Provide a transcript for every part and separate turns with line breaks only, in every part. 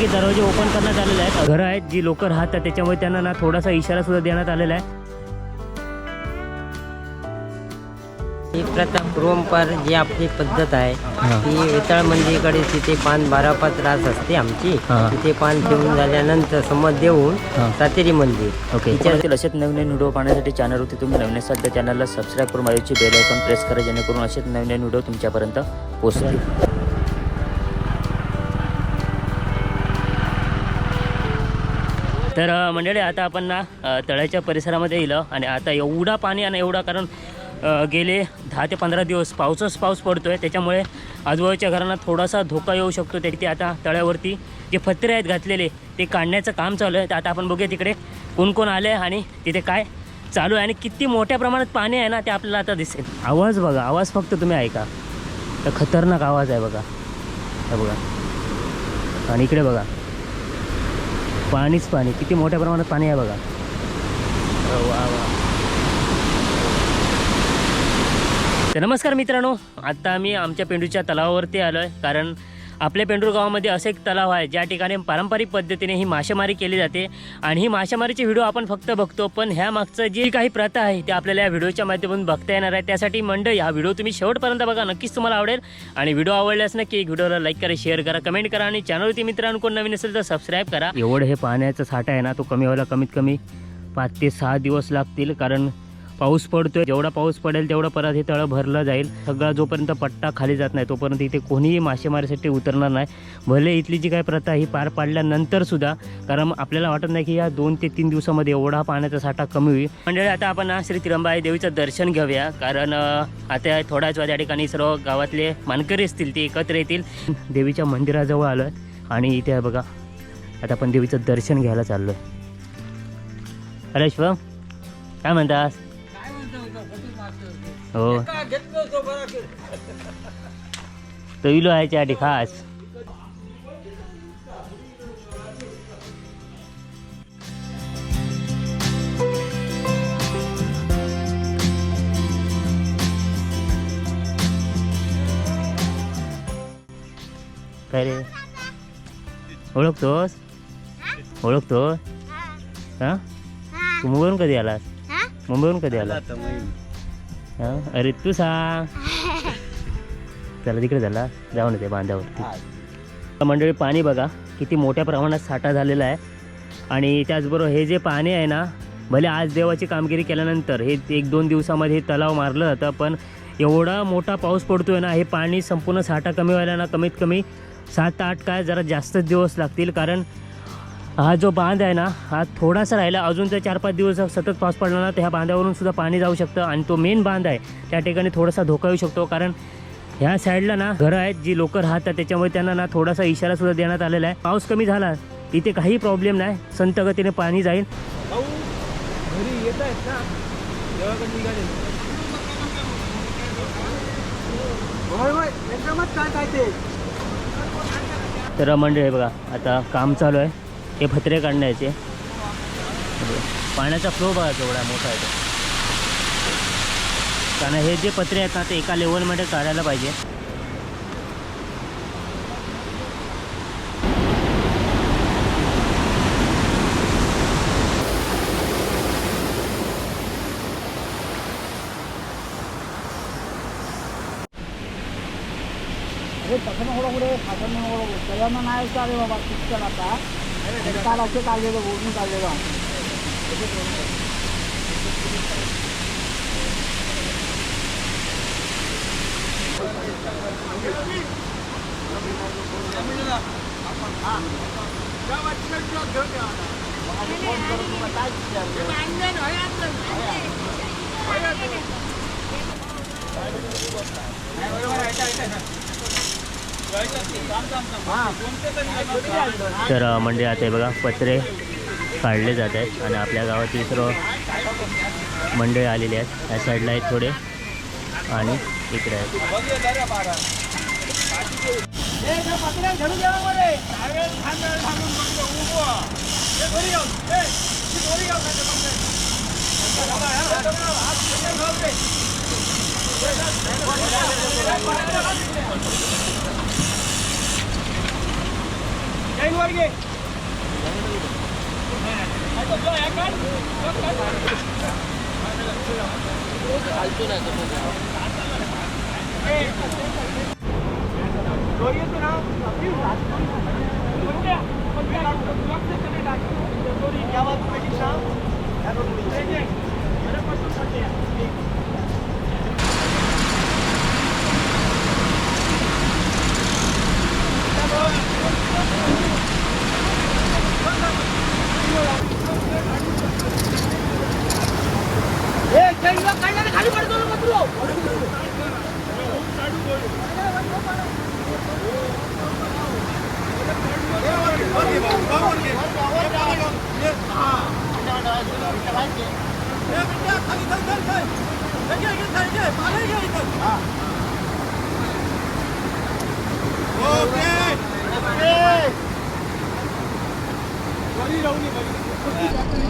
बऱ्यापैकी दरवाजे ओपन करण्यात आलेले आहेत घरं आहेत जी लोक राहतात त्याच्यामुळे त्यांना ना थोडासा इशारा सुद्धा देण्यात आलेला आहे
ही प्रथा पूर्वंपार जी आपली पद्धत आहे. ती वितळ मंदिरकडे तिथे पान बारा पाच रास असते आमची. तिथे पान ठेवून झाल्यानंतर समज देऊन. सातेरी मंदिर
ओके त्याच्यातील असेच नवीन नवीन व्हिडिओ पाहण्यासाठी चॅनलवरती तुम्ही नवीन असाल तर चॅनलला सबस्क्राईब करून माझ्याची बेल आयकॉन प्रेस करा जेणेकरून असेच नवीन नवीन व्हिडिओ तुमच्यापर्यंत पोहोचतील तर मंडळी आता आपण ना तळ्याच्या परिसरामध्ये येलो आणि आता एवढा पाणी आणि एवढा कारण गेले दहा ते पंधरा दिवस पाऊसच पाऊस पडतोय त्याच्यामुळे आजूबाजूच्या घरांना थोडासा धोका येऊ शकतो ते ते आता तळ्यावरती जे फत्रे आहेत घातलेले ते काढण्याचं काम चालू आहे. तर आता आपण बघूया तिकडे कोण कोण आले आणि तिथे काय चालू आहे आणि किती मोठ्या प्रमाणात पाणी आहे ना ते आपल्याला आता दिसेल. आवाज बघा आवाज फक्त तुम्ही ऐका. तर खतरनाक आवाज आहे बघा. हे बघा. आणि इकडे बघा. पाणीच पाणी. किती मोठ्या प्रमाणात पाणी आहे बघा. वा वा तर नमस्कार मित्रांनो आता आम्ही आमच्या पेंडूच्या तलावावरती आलो आहे कारण आपल्या पेंडूर गावामध्ये असं एक तलाव आहे ज्या ठिकाणी पारंपरिक पद्धतीने ही मासेमारी केली जाते. आणि ही मासेमारीची व्हिडिओ आपण फक्त बघतो पण ह्या मागचं जी काही प्रथा आहे ते आपल्याला या व्हिडिओच्या माध्यमातून बघता येणार आहे. त्यासाठी मंडळी हा व्हिडिओ तुम्ही शेवटपर्यंत बघा नक्कीच तुम्हाला आवडेल. आणि व्हिडिओ आवडल्यास नक्की व्हिडिओला लाईक करा शेअर करा कमेंट करा आणि चॅनलवरती मित्रांनो कोण नवीन असेल तर सबस्क्राईब करा. एवढं हे पाण्याचा साठा आहे ना तो कमी व्हायला कमीत कमी पाच ते सहा दिवस लागतील कारण पाऊस पडतोय जेवढा पाऊस पडेल तेवढं परत हे तळं भरलं जाईल. सगळा जोपर्यंत पट्टा खाली जात नाही तोपर्यंत इथे कोणीही मासेमारीसाठी उतरणार नाही. भले इथली जी काही प्रथा ही पार पाडल्यानंतर सुद्धा कारण आपल्याला वाटत नाही की या दोन ते तीन दिवसामध्ये एवढा पाण्याचा साठा कमी होईल. मंडळी आता आपण श्री त्र्यंबाई देवीचं दर्शन घेऊया. कारण आता थोड्याच वेळा ठिकाणी सर्व गावातले मानकरी असतील ते एकत्र येतील. देवीच्या मंदिराजवळ आलो आहे आणि इथे आहे बघा आता आपण देवीचं दर्शन घ्यायला चाललो आहे अरे काय म्हणतास? हो तैलो आहे साठी खास काय रे ओळखतोस ओळखतो हा तू मुंबईवरून कधी आलास मुंबईवरून कधी आलास हा? अरे तू सांग. चला तिकडे झाला जाऊन येते बांधावरती. मंडळी पाणी बघा किती मोठ्या प्रमाणात साठा झालेला आहे. आणि त्याचबरोबर हे जे पाणी आहे ना भले आज देवाची कामगिरी केल्यानंतर हे एक दोन दिवसामध्ये हे तलाव मारलं जातं पण एवढा मोठा पाऊस पडतोय ना हे पाणी संपूर्ण साठा कमी व्हायला ना कमीत कमी सात आठ काय जरा जास्तच दिवस लागतील. कारण हा जो बांध आहे ना हा थोडासा राहिला. अजून ते चार पाच दिवस सतत पाऊस पडला ना तर ह्या बांधावरून सुद्धा पाणी जाऊ शकतं. आणि तो मेन बांध आहे त्या ठिकाणी थोडासा धोका येऊ शकतो. कारण ह्या साईडला ना घरं आहेत जी लोक राहतात त्याच्यामुळे त्यांना ना थोडासा इशारा सुद्धा देण्यात आलेला आहे. पाऊस कमी झाला इथे काही प्रॉब्लेम नाही. संत गतीने पाणी जाईल.
घरी येत आहेत ना
तर मंडळी बघा आता काम चालू आहे. हे भत्रे काढण्याचे. पाण्याचा फ्लो बघा केवढा मोठा आहे तो. कारण हे जे पत्रे आहेत ना ते एका लेवलमध्ये काढायला पाहिजे.
अरे तसं नको पुढे फाटण नको त्याच्यानं नाही चालेल बाबा शिक्षण
तर मंडळी आता बघा पत्रे काढले जात आहेत आणि आपल्या गावात सर्व मंडळी आलेली आहेत. या साईडला आहेत थोडे आणि इकडे आहेत. लाईनवर घे Thank you. Yeah.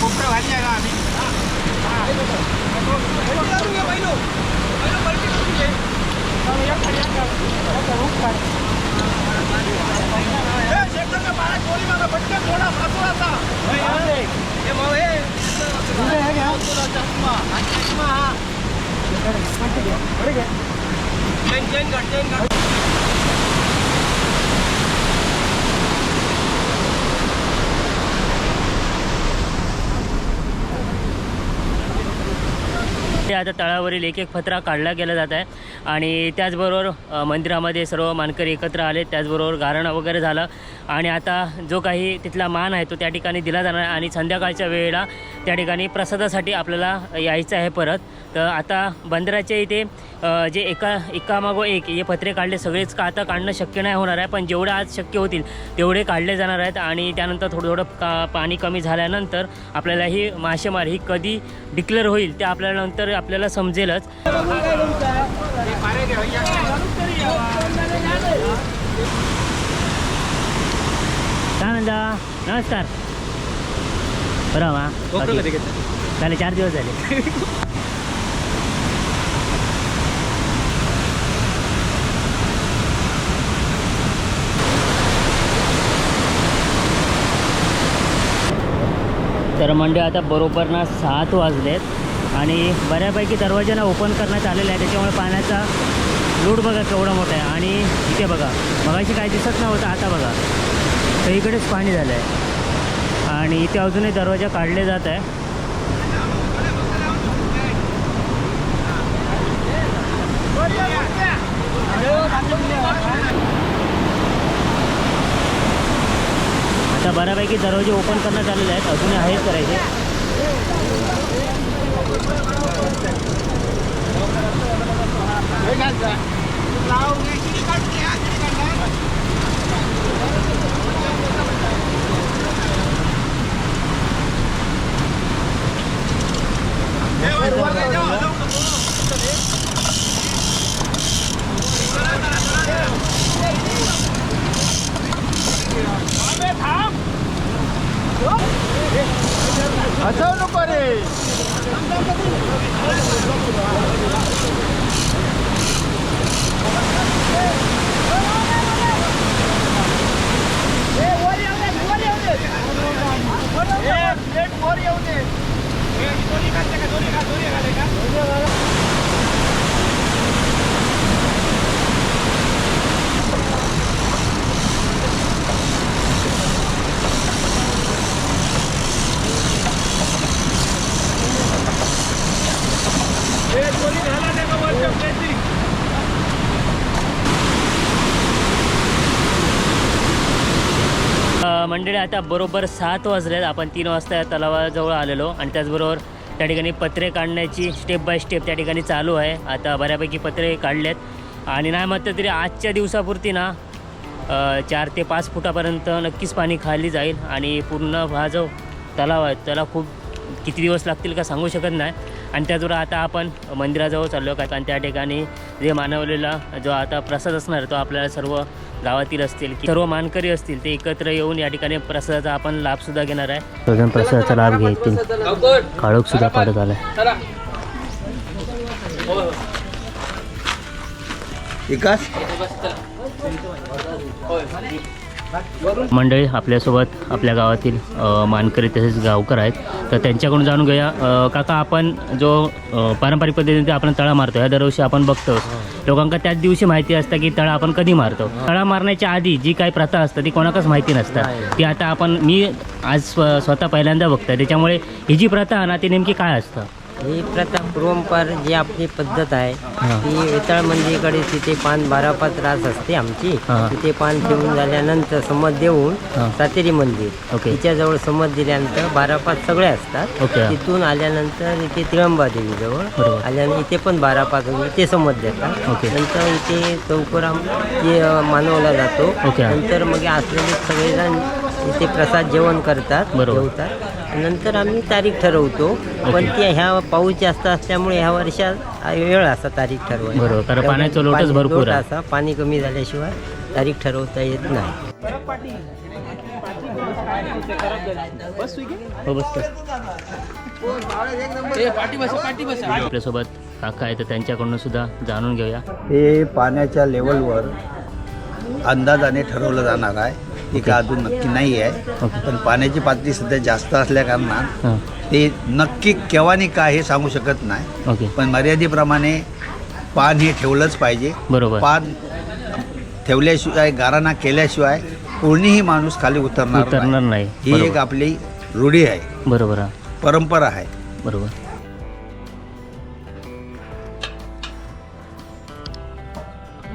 कोपरा भारी जागा आम्ही पटकन थोडा फासवाचा हे मग हे तुला चष्मा हा चष्मा हा जैन जैन घट जैन घट ते आता तळावरील एक एक फत्रा काढला गेला जात आहे. आणि त्याचबरोबर मंदिरामध्ये सर्व मानकरी एकत्र आले. त्याचबरोबर गारण वगैरे झालं. आणि आता जो काही तिथला मान आहे तो त्या ठिकाणी दिला जाणार आहे. आणि संध्याकाळच्या वेळेला त्या ठिकाणी प्रसादासाठी आपल्याला यायचं आहे परत. तर आता बंदराच्या इथे जे एका एकामागो एक हे पत्रे काढले सगळेच का आता काढणं शक्य नाही होणार आहे. पण जेवढे आज शक्य होतील तेवढे काढले जाणार आहेत. आणि त्यानंतर थोडं थोडं का पाणी कमी झाल्यानंतर आपल्याला ही मासेमारी ही कधी डिक्लेअर होईल ते आपल्याला नंतर आपल्याला समजेलच. काय म्हणता? नमस्कार. बरं वा. चार दिवस झाले. तर म्हणजे आता बरोबर ना सात वाजलेत आणि बऱ्यापैकी दरवाजांना ओपन करण्यात आलेला आहे त्याच्यामुळे पाण्याचा लूट बघा केवढा मोठा आहे. आणि इथे बघा मगाशी काय दिसत नव्हतं आता बघा. सगळीकडेच पाणी झालं आहे आणि इथे अजूनही दरवाजा काढले जात आहे. आता. बऱ्यापैकी दरवाजे ओपन करना चाललेलं आहेत. अजूनही आहेत करायचे. করে मंडळी आता बरोबर सात वाजलेत. आपण तीन वाजता या तलावाजवळ आलेलो आणि त्याचबरोबर त्या ठिकाणी पत्रे काढण्याची स्टेप बाय स्टेप त्या ठिकाणी चालू आहे. आता बऱ्यापैकी पत्रे काढलेत. आणि नाही म्हटलं तरी आजच्या दिवसापुरती ना चार ते पाच फुटापर्यंत नक्कीच पाणी खाली जाईल आणि पूर्ण हा जो तलाव आहे त्याला खूप किती दिवस लागतील का सांगू शकत नाही. आणि त्याचबरोबर आता आपण मंदिराजवळ चाललो का आणि त्या ठिकाणी जे मानवलेला जो आता प्रसाद असणार तो आपल्याला सर्व गावातील असतील की सर्व मानकरी असतील ते एकत्र येऊन या ठिकाणी प्रसादाचा आपण लाभसुद्धा घेणार आहे. सगळ्या प्रसादाचा लाभ घेतील काळोख सुद्धा पाडत आलाय.
विकास?
मंडळी आपल्यासोबत आपल्या गावातील मानकरी तसेच गावकर आहेत. तर त्यांच्याकडून जाणून घेऊया. काका आपण जो पारंपरिक पद्धतीने आपण तळा मारतो या दरवर्षी आपण बघतो. लोकांका त्याच दिवशी माहिती असतं की तळा आपण कधी मारतो. तळा मारण्याच्या आधी जी काही प्रथा असतं ती कोणाकच माहिती नसतं ती आता आपण मी आज स्व स्वतः पहिल्यांदा बघतो त्याच्यामुळे ही जी प्रथा आहे ना ती नेमकी काय असतं?
ही प्रथा पूर्वंपार जी आपली पद्धत आहे
हां.
ती वेताळ मंदिरकडे तिथे पान बारा पाच रास असते आमची. तिथे पान ठेवून झाल्यानंतर समज देऊन. सातेरी मंदिर
ओके.
तिच्याजवळ समज दिल्यानंतर बारा पाच सगळे असतात. तिथून आल्यानंतर इथे त्र्यंबा देवीजवळ
बरोबर.
आल्यानंतर इथे पण बारा पाच इथे समज देतात. नंतर इथे चौकोराम मानवला जातो. नंतर मग असलेले सगळेजण इथे प्रसाद जेवण करतात. जेवतात नंतर आम्ही तारीख ठरवतो. पण ती ह्या पाऊस जास्त असल्यामुळे ह्या वर्षात हा वेळ असा तारीख ठरवायची
बरोबर, कारण पाण्याचं लोटच
पाणी-
भरपूर
लोट
आहे.
असा पाणी कमी झाल्याशिवाय तारीख ठरवता येत नाही.
हो आपल्यासोबत काका आहे तर त्यांच्याकडून सुद्धा जाणून घेऊया.
हे पाण्याच्या लेवलवर अंदाजाने ठरवलं जाणार आहे. ते का अजून नक्की नाही आहे. पण पाण्याची पातळी सध्या जास्त असल्या कारणात
हां.
ते नक्की केव्हा आणि काय हे सांगू शकत नाही. पण मर्यादेप्रमाणे पान हे ठेवलंच पाहिजे.
बरोबर.
पान ठेवल्याशिवाय गाराणा केल्याशिवाय कोणीही माणूस खाली उतरणार
उतरणार
नाही. ही एक आपली रूढी आहे.
बरोबर हा.
परंपरा आहे.
बरोबर.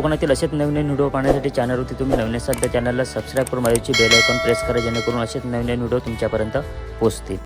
कोकणातील असेच नवीन नवीन व्हिडिओ पाहण्यासाठी चॅनलवरती तुम्ही नवीन असाल तर चॅनलला सबस्क्राईब करून माझ्याची बेल आयकॉन प्रेस करा जेणेकरून असेच नवीन नवीन व्हिडिओ तुमच्यापर्यंत पोहोचतील.